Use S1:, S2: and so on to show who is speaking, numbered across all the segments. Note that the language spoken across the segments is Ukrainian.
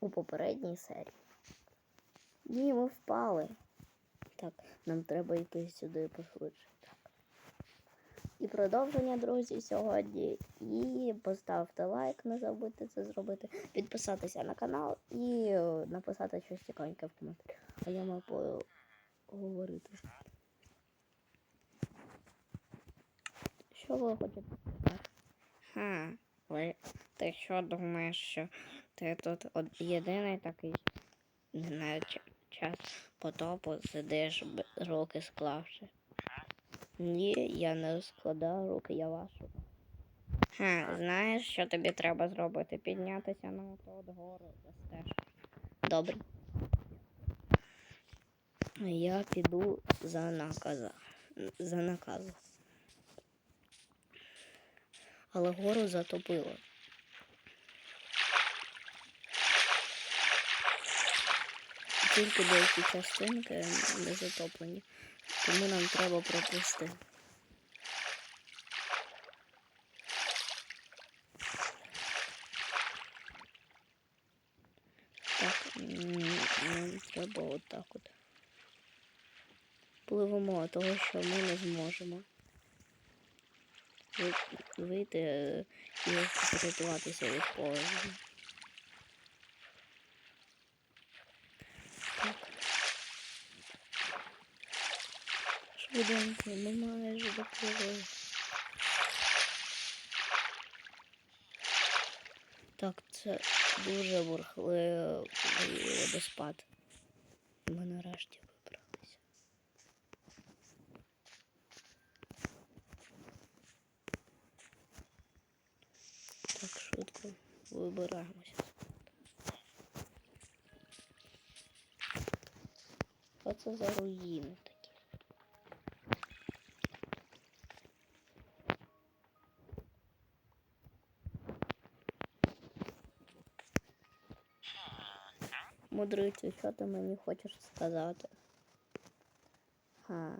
S1: у попередній серії. Ні, ми впали. Так, нам треба йти сюди пошвидше. І продовження, друзі, сьогодні. І поставте лайк, не забудьте це зробити. Підписатися на канал і е, написати щось цікавеньке в коментарі. А я маю поговорити. Що ви хочете?
S2: Хм, ви, ти що думаєш, що ти тут єдиний такий на ч- час потопу сидиш руки склавши?
S1: Ні, я не складаю руки, я вашу.
S2: Хм, знаєш, що тобі треба зробити? Піднятися на ту гору стежку.
S1: Добре. Я піду за наказа. За наказом. Але гору затопило. Тільки деякі частинки не затоплені. Тому нам треба пропусти. Так, нам треба отак от. Пливемо, того що ми не зможемо. Ви- Вийти е, і врятуватися від положення. Швиденько, ми майже допливли. Так, це дуже бурхливий водоспад. Ми нарешті вибралися. Так, швидко вибираємося. Що це за руїни такі? Мудрицю, що ти мені хочеш сказати? Ха,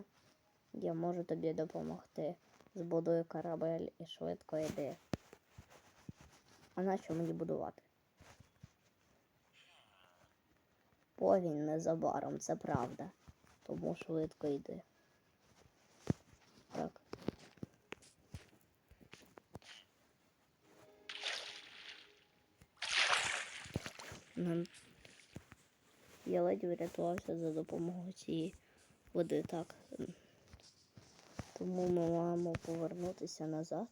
S1: я можу тобі допомогти. Збудуй корабель і швидко йди. А нащо мені будувати? Повінь незабаром, це правда. Тому швидко йди. Так. Нам... Я ледь врятувався за допомогою цієї води. Так. Тому ми маємо повернутися назад.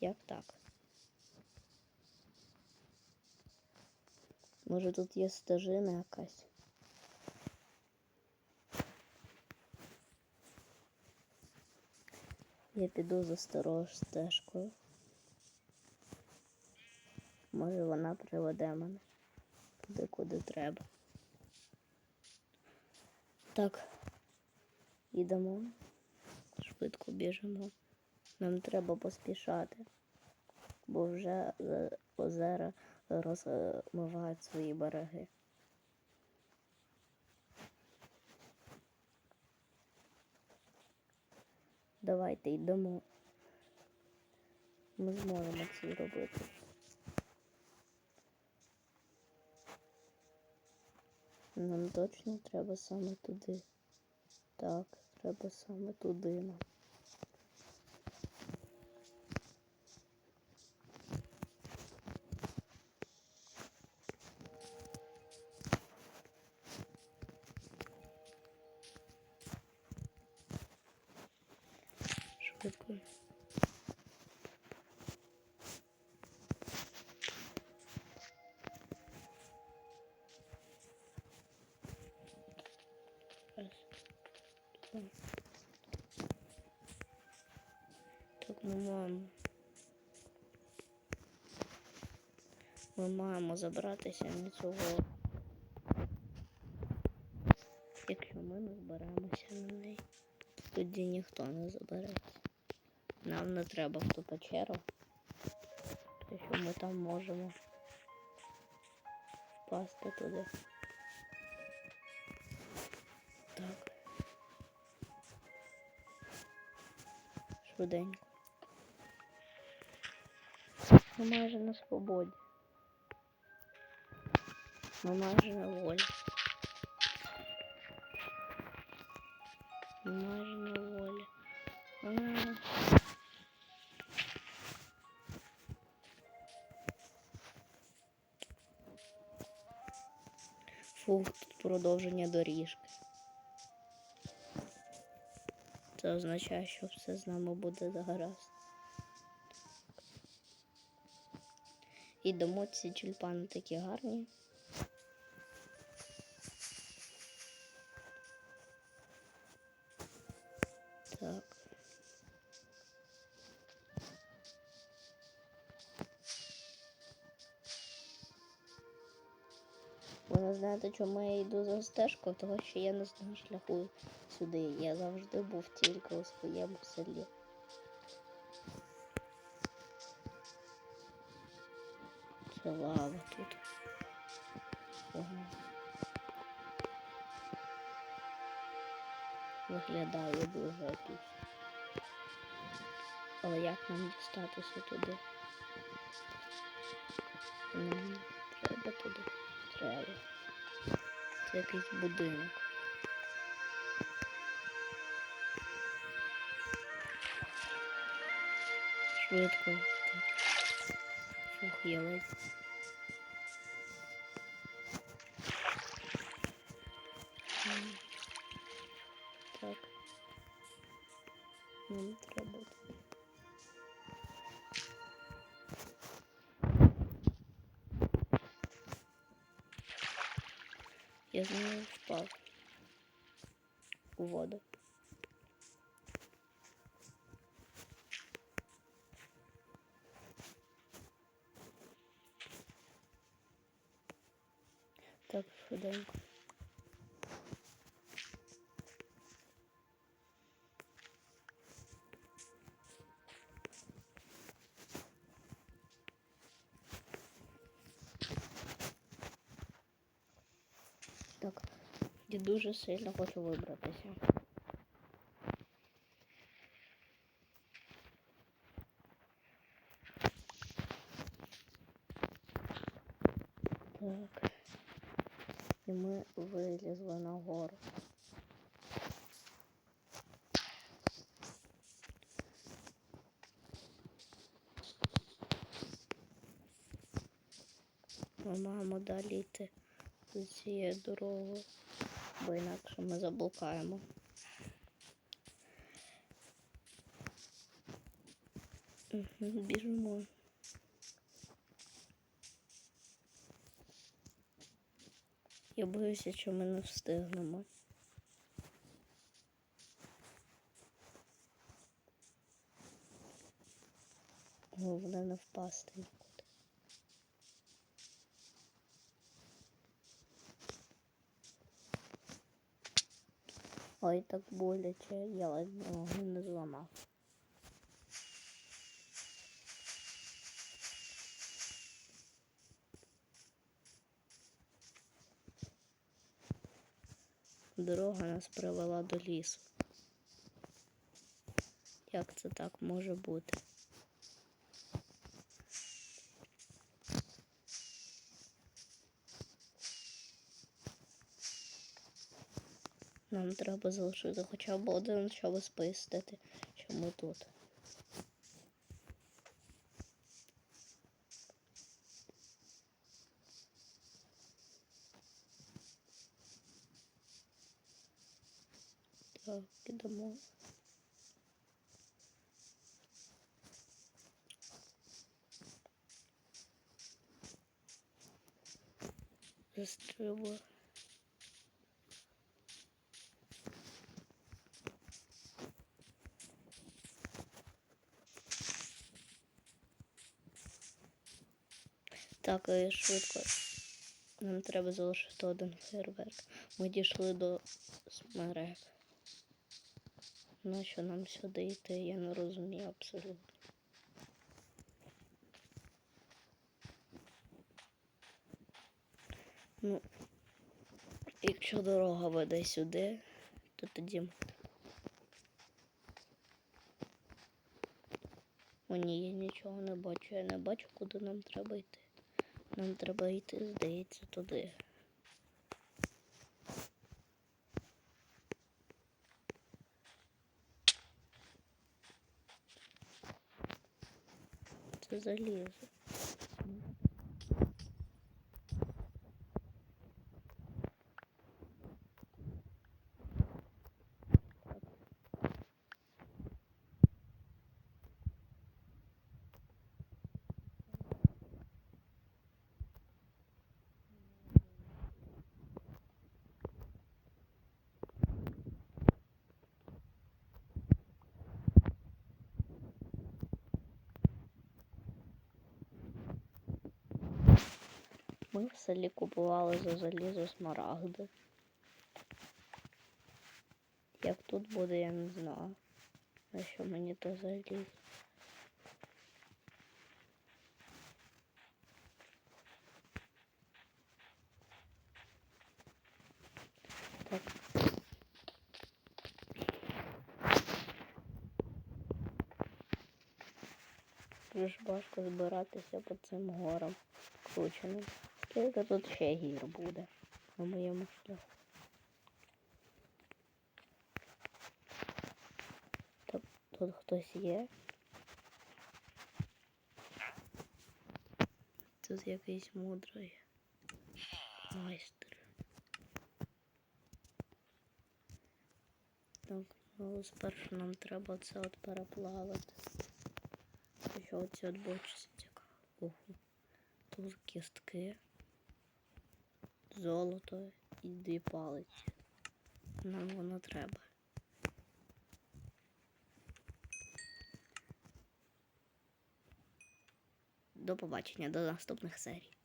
S1: Як так? Може тут є стежина якась? Я піду за старою стежкою. Може вона приведе мене туди, куди треба. Так, йдемо. Швидко біжимо. Нам треба поспішати, бо вже е, озера розмивають свої береги. Давайте йдемо. Ми зможемо це зробити. Нам точно треба саме туди. Так, треба саме туди нам. Швидко. Ми маємо. Ми маємо забратися на цього. Якщо ми не зберемося на неї, тоді ніхто не забереться. Нам не треба в ту печеру, тому що ми там можемо впасти туди. Так. Швиденько. Ми майже на свободі.
S2: Ми майже на волі. Ми майже на волі. А. Фух, тут продовження доріжки. Це означає, що все з нами буде гаразд. І дамо ці тюльпани такі гарні. Так. Ви не знаєте, чому я йду за стежкою, тому що я не знаю шляху сюди. Я завжди був тільки у своєму селі. Це лава тут. Ага. Виглядає дуже епічно. Але як нам дістатися туди? Нам треба туди. Треба. Це якийсь будинок. Швидко. Фух, я ледь. Я з нею впав у воду. Так, швиденько. Я дуже сильно хочу вибратися. Так. І ми вилізли на гору. Ми маємо далі йти з цією дорогою, бо інакше ми заблукаємо. Біжимо. Я боюся, що ми не встигнемо. Головне не впасти Ой, так боляче, я ноги не зламав. Дорога нас привела до лісу. Як це так може бути? Нам треба залишити хоча б один, щоб сповістити, що ми тут. Так, ідемо. Застрибує. Так, швидко. Нам треба залишити один фейерверк. Ми дійшли до смерек. Нащо нам сюди йти? Я не розумію абсолютно. Ну, якщо дорога веде сюди, то тоді. О, ні, я нічого не бачу. Я не бачу, куди нам треба йти. Нам треба йти, здається, туди.
S1: Це залізо. Ми в селі купували за залізо смарагди. Як тут буде, я не знаю. На що мені то залізо. Так. Дуже важко збиратися по цим горам крученим. Скільки тут ще гір буде на моєму шляху. Так, тут хтось є. Тут якийсь мудрий майстер. Так, ну спершу нам треба це от переплавити. Що оці от бочці цікаво. Тут кістки, золото і дві палиці. Нам воно треба. До побачення, до наступних серій.